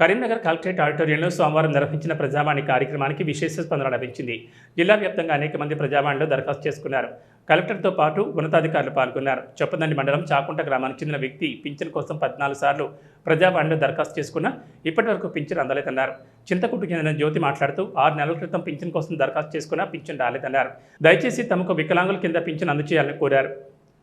Karimnagar collectorate ఆడిటోరియంలో సోమవారం నిర్వహించిన ప్రజావాణి కార్యక్రమానికి విశేష స్పందన లభించింది. జిల్లా వ్యాప్తంగా అనేక మంది ప్రజావాణిలో దరఖాస్తు చేసుకున్నారు. కలెక్టర్తో పాటు ఉన్నతాధికారులు పాల్గొన్నారు. చొప్పదండి మండలం చాకుంట గ్రామానికి చెందిన వ్యక్తి పింఛన్ కోసం పద్నాలుగు సార్లు ప్రజావాణిలో దరఖాస్తు చేసుకున్నా ఇప్పటి వరకు పింఛన్ అందలేదన్నారు. చింతకుట్టుకు చెందిన జ్యోతి మాట్లాడుతూ ఆరు నెలల క్రితం పింఛన్ కోసం దరఖాస్తు చేసుకున్నా పింఛన్ రాలేదన్నారు. దయచేసి తమకు వికలాంగుల కింద పింఛన్ అందజేయాలని కోరారు.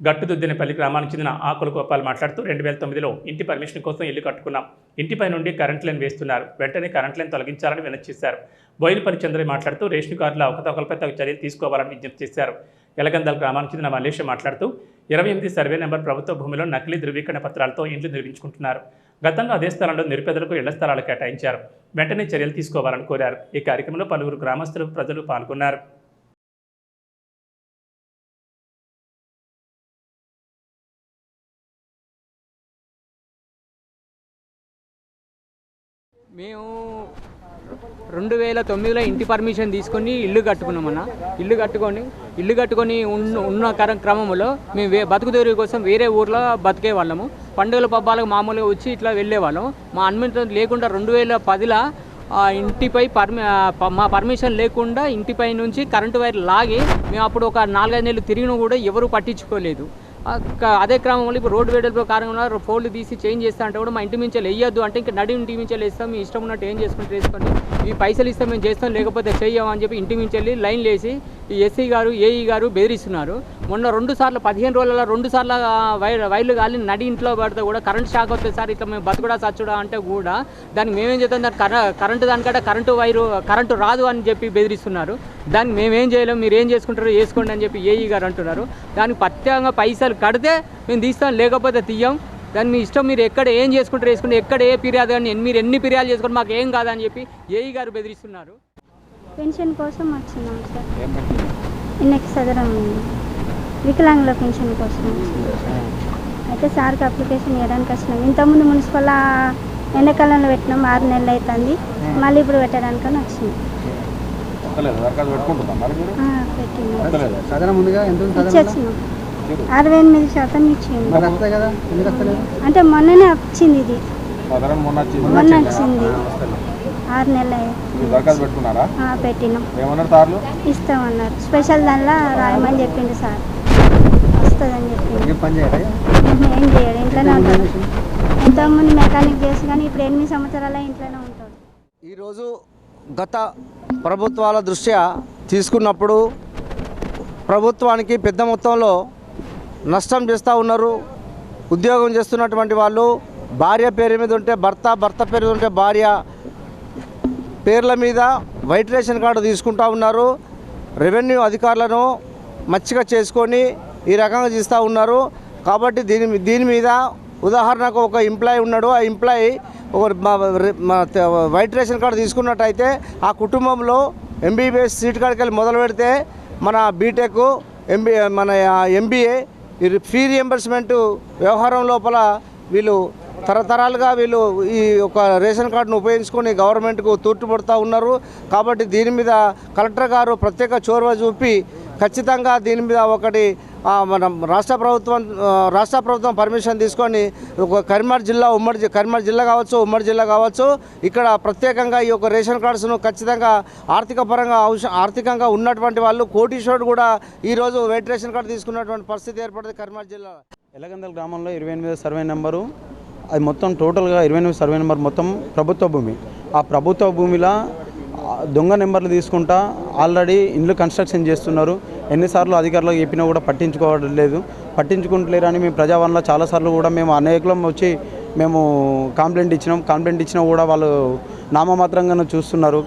గట్టుదుద్దినపల్లి గ్రామానికి చెందిన ఆకుల గోపాల్ మాట్లాడుతూ రెండు వేల తొమ్మిదిలో ఇంటి పర్మిషన్ కోసం ఇల్లు కట్టుకున్నాం. ఇంటిపై నుండి కరెంట్ లైన్ వేస్తున్నారు. వెంటనే కరెంట్ లైన్ తొలగించాలని వినతి చేశారు. బోయినపల్లి చంద్రయ్య మాట్లాడుతూ రేషన్ కార్డుల అవకతవకలపై తగు చర్యలు తీసుకోవాలని విజ్ఞప్తి చేశారు. ఎలగందల గ్రామానికి చెందిన మలేష మాట్లాడుతూ ఇరవై ఎనిమిది సర్వే నెంబర్ ప్రభుత్వ భూమిలో నకిలీ ధృవీకరణ పత్రాలతో ఇండ్లు నిర్మించుకుంటున్నారు. గతంలో అదే స్థలంలో నిరుపేదలకు ఇళ్ళ స్థలాలు కేటాయించారు. వెంటనే చర్యలు తీసుకోవాలని కోరారు. ఈ కార్యక్రమంలో పలువురు గ్రామస్తులు ప్రజలు పాల్గొన్నారు. మేము రెండు వేల తొమ్మిదిలో ఇంటి పర్మిషన్ తీసుకొని ఇల్లు కట్టుకున్నామన్న ఇల్లు కట్టుకొని ఇల్లు కట్టుకొని ఉన్న ఉన్న కర- క్రమంలో మేము వే బతుకుదేరి కోసం వేరే ఊర్లో బతికే వాళ్ళము. పండుగల పబ్బాలకు మామూలుగా వచ్చి ఇట్లా వెళ్ళేవాళ్ళం మా అనుమతి లేకుండా రెండు వేల పదిలో ఇంటిపై పర్మి మా పర్మిషన్ లేకుండా ఇంటిపై నుంచి కరెంటు వైర్ లాగి మేము అప్పుడు ఒక నాలుగైదు నెలలు తిరిగినా కూడా ఎవరు పట్టించుకోలేదు. అదే క్రమంలో ఇప్పుడు రోడ్డు వేడల్లో కారణంగా ఫోన్లు తీసి చేంజ్ చేస్తా అంటే కూడా మా ఇంటి మించి వేయొద్దు అంటే ఇంకా నడి ఇంటి మించి వేస్తాం మీ ఇష్టం ఉన్నట్టు ఏం చేసుకుంటే వేసుకోండి ఈ పైసలు ఇస్తాం మేము చేస్తాం లేకపోతే చెయ్యం అని చెప్పి ఇంటి మించి వెళ్ళి లైన్లు వేసి ఈ ఎస్సీ గారు ఏఈ గారు బెదిరిస్తున్నారు. మొన్న రెండు సార్లు పదిహేను రోజుల రెండు సార్లు వైర్ వైర్లు కాలి నడి ఇంట్లో పడితే కూడా కరెంట్ షాక్ అవుతుంది సార్ ఇట్లా మేము బతుకుడా సచ్చుడా అంటే కూడా దానికి మేమేం చేస్తాం దాని కరెంటు దానికంటే కరెంటు వైరు కరెంటు రాదు అని చెప్పి బెదిరిస్తున్నారు. దానికి మేమేం చేయలేం? మీరు ఏం చేసుకుంటారో చేసుకోండి అని చెప్పి ఏఈ గారు అంటున్నారు. దానికి ప్రత్యేకంగా పైసలు కడితే మేము తీస్తాం లేకపోతే తీయం. దాన్ని మీ ఇష్టం మీరు ఎక్కడ ఏం చేసుకుంటారో వేసుకుంటే ఎక్కడ ఏ ఫిర్యాదు కానీ మీరు ఎన్ని ఫిర్యాదు చేసుకుంటే మాకు ఏం కాదని చెప్పి ఏఈ గారు బెదిరిస్తున్నారు. పెన్షన్ కోసం వచ్చినాం సార్. ఇన్నకి సదరం వికలాంగుల పెన్షన్ కోసం అయితే సార్కి అప్లికేషన్ ఇవ్వడానికి వచ్చినాం. ఇంతకుముందు మున్సిపల్ ఎండాకాలంలో పెట్టినాం ఆరు నెలలు అవుతుంది మళ్ళీ ఇప్పుడు మరి మీరు? ఆ, పెట్టినాం అరవై ఎనిమిది శాతం ఇచ్చింది అంటే మొన్ననే వచ్చింది ఇది. మొన్న వచ్చింది. ఆరు నెలలు. పెట్టినాం. ఏమన్నారు సార్లు? ఇస్తామన్నారు. స్పెషల్ దానిలో రాయమని చెప్పిండు సార్. వస్తుందని చెప్పిండు. ఏం పని చేయాలి ఏం చేయడు ఇంట్లోనే ఉంటాడు. ఇంతకుముందు మెకానిక్ చేసి కానీ ఇప్పుడు ఎనిమిది సంవత్సరాల ఇంట్లోనే ఉంటాడు. ఈరోజు గత ప్రభుత్వాల దృష్ట్యా తీసుకున్నప్పుడు ప్రభుత్వానికి పెద్ద మొత్తంలో నష్టం చేస్తూ ఉన్నారు. ఉద్యోగం చేస్తున్నటువంటి వాళ్ళు భార్య పేరు మీద ఉంటే భర్త భర్త పేరు మీద ఉంటే భార్య పేర్ల మీద వైట్ రేషన్ కార్డు తీసుకుంటా ఉన్నారు. రెవెన్యూ అధికారులను మచ్చిగా చేసుకొని ఈ రకంగా చేస్తూ ఉన్నారు. కాబట్టి దీని దీని మీద ఉదాహరణకు ఒక ఎంప్లాయీ ఉన్నాడు. ఆ ఎంప్లాయీ ఒక వైట్ రేషన్ కార్డు తీసుకున్నట్టయితే ఆ కుటుంబంలో ఎంబీబీఎస్ సీట్ కాడికి వెళ్ళి మొదలు పెడితే మన బీటెక్ ఎంబీ మన ఎంబీఏ ఫ్రీ రియంబర్స్మెంట్ వ్యవహారం లోపల వీళ్ళు తరతరాలుగా వీళ్ళు ఈ ఒక రేషన్ కార్డును ఉపయోగించుకొని గవర్నమెంట్కు తూర్టుపడుతూ ఉన్నారు. కాబట్టి దీని మీద కలెక్టర్ గారు ప్రత్యేక చొరవ చూపి ఖచ్చితంగా దీని మీద ఒకటి మన రాష్ట్ర ప్రభుత్వం రాష్ట్ర ప్రభుత్వం పర్మిషన్ తీసుకొని ఒక కరీంనగర్ జిల్లా ఉమ్మడి కరీంనగర్ జిల్లా కావచ్చు ఉమ్మడి జిల్లా కావచ్చు ఇక్కడ ప్రత్యేకంగా ఈ యొక్క రేషన్ కార్డ్స్ను ఖచ్చితంగా ఆర్థిక పరంగా ఆర్థికంగా ఉన్నటువంటి వాళ్ళు కోటీశ్వరుడు కూడా ఈరోజు వెయిట్ రేషన్ కార్డు తీసుకున్నటువంటి పరిస్థితి ఏర్పడింది కరీంనగర్ జిల్లా. ఎలగందల గ్రామంలో ఇరవై ఎనిమిది సర్వే నెంబరు అది మొత్తం టోటల్గా ఇరవై ఎనిమిది సర్వే నెంబర్ మొత్తం ప్రభుత్వ భూమి. ఆ ప్రభుత్వ భూమిలో దొంగ నెంబర్లు తీసుకుంటా ఆల్రెడీ ఇండ్లు కన్స్ట్రక్షన్ చేస్తున్నారు. ఎన్నిసార్లు అధికారులకు చెప్పినా కూడా పట్టించుకోవడం లేదు పట్టించుకుంటలేరని మేము ప్రజావరణలో చాలాసార్లు కూడా మేము అనేకలం వచ్చి మేము కంప్లైంట్ ఇచ్చినాం. కంప్లైంట్ ఇచ్చినా కూడా వాళ్ళు నామమాత్రంగానే చూస్తున్నారు.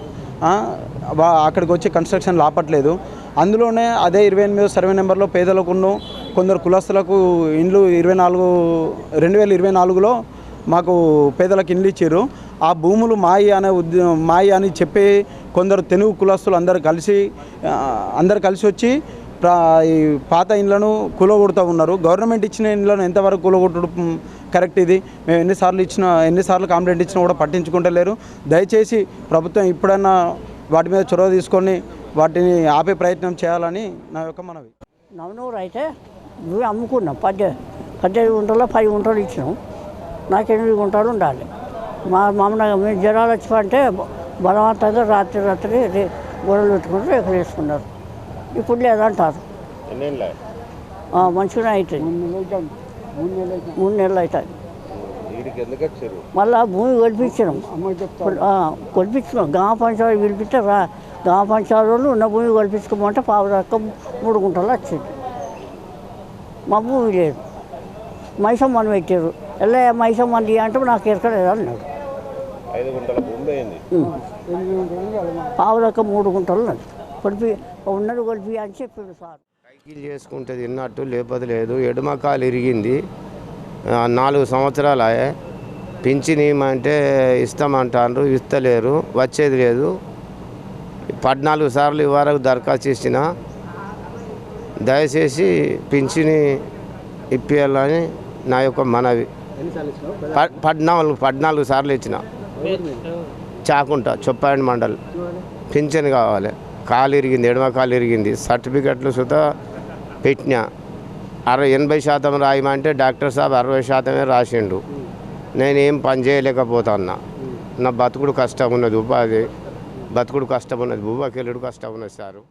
అక్కడికి వచ్చి కన్స్ట్రక్షన్ లాపట్లేదు. అందులోనే అదే ఇరవై ఎనిమిదో సర్వే నెంబర్లో పేదలకును కొందరు కులస్తులకు ఇండ్లు ఇరవై నాలుగు రెండు వేల ఇరవై నాలుగులో మాకు పేదలకు ఇండ్లు ఇచ్చారు ఆ భూములు మాయి అనే ఉద్య మాయి అని చెప్పి కొందరు తెలుగు కులస్తులు అందరు కలిసి అందరు కలిసి వచ్చి ఈ పాత ఇండ్లను కూలగొడుతూ ఉన్నారు. గవర్నమెంట్ ఇచ్చిన ఇండ్లను ఎంతవరకు కూలగొట్టడం కరెక్ట్ ఇది? మేము ఎన్నిసార్లు ఇచ్చిన ఎన్నిసార్లు కంప్లైంట్ ఇచ్చినా కూడా పట్టించుకుంటలేరు దయచేసి ప్రభుత్వం ఇప్పుడన్నా వాటి మీద చొరవ తీసుకొని వాటిని ఆపే ప్రయత్నం చేయాలని నా యొక్క మనవి. నవనూరు అయితే నువ్వు అమ్ముకున్నాం పద్దె పద్దెనిమిది గుంటలో పది గుంటలు ఇచ్చినాం నాకు ఎనిమిది గుంటలు ఉండాలి. మా మామూలుగా మేము జ్వరాలు వచ్చిపోతే బలవంతంగా రాత్రి రాత్రి గొడవలు పెట్టుకుంటూ రేకులు వేసుకున్నారు. ఇప్పుడు లేదంటారు. ఆ, మంచిగానే అవుతుంది మూడు నెలలు అవుతాయి మళ్ళా భూమి కొలిపించినాం. కొలిపించినాం. గ్రామ పంచాయతీ పిలిపిస్తే రా గ్రామ పంచాయతీ వాళ్ళు ఉన్న భూమి కొలిపించుకోమంటే పావు రకం మూడు గుంటలు వచ్చింది. మా భూమి లేదు. మైసమ్మని పెట్టారు. ఎలా మైసమ్మని అంటే నాకు ఎరకలేదు అన్నాడు పావు రకం మూడు గుంటలు ఉన్నది. కొలిపి ఉన్నది కొలిపి అని చెప్పిండు సార్. సైకిల్ చేసుకుంటే తిన్నట్టు లేకపోతే లేదు. ఎడమ కాలు ఇరిగింది. ఆ, నాలుగు సంవత్సరాలు ఆయే పింఛన్ ఇవ్వమంటే ఇస్తామంటారు ఇస్తలేరు వచ్చేది లేదు. పద్నాలుగు సార్లు ఇవ్వరకు దరఖాస్తు ఇచ్చిన దయచేసి పింఛని ఇప్పించాలని నా యొక్క మనవి. పద్నాలుగు పద్నాలుగు సార్లు ఇచ్చిన. చాకుంట చొప్పాయండి మండల్. పింఛన్ కావాలి. కాలు ఇరిగింది ఎడమ కాలు ఇరిగింది. సర్టిఫికెట్లు సుతా పెట్టినా. అరవై ఎనభై శాతం రాయమంటే డాక్టర్ సాబ్ అరవై శాతమే రాసిండు. నేనేం పని చేయలేకపోతున్నా. నా బతుకుడు కష్టం ఉన్నది ఉపాధి. బతుకుడు కష్టం ఉన్నది భూబాకెళ్ళుడు కష్టం ఉన్నది సారు.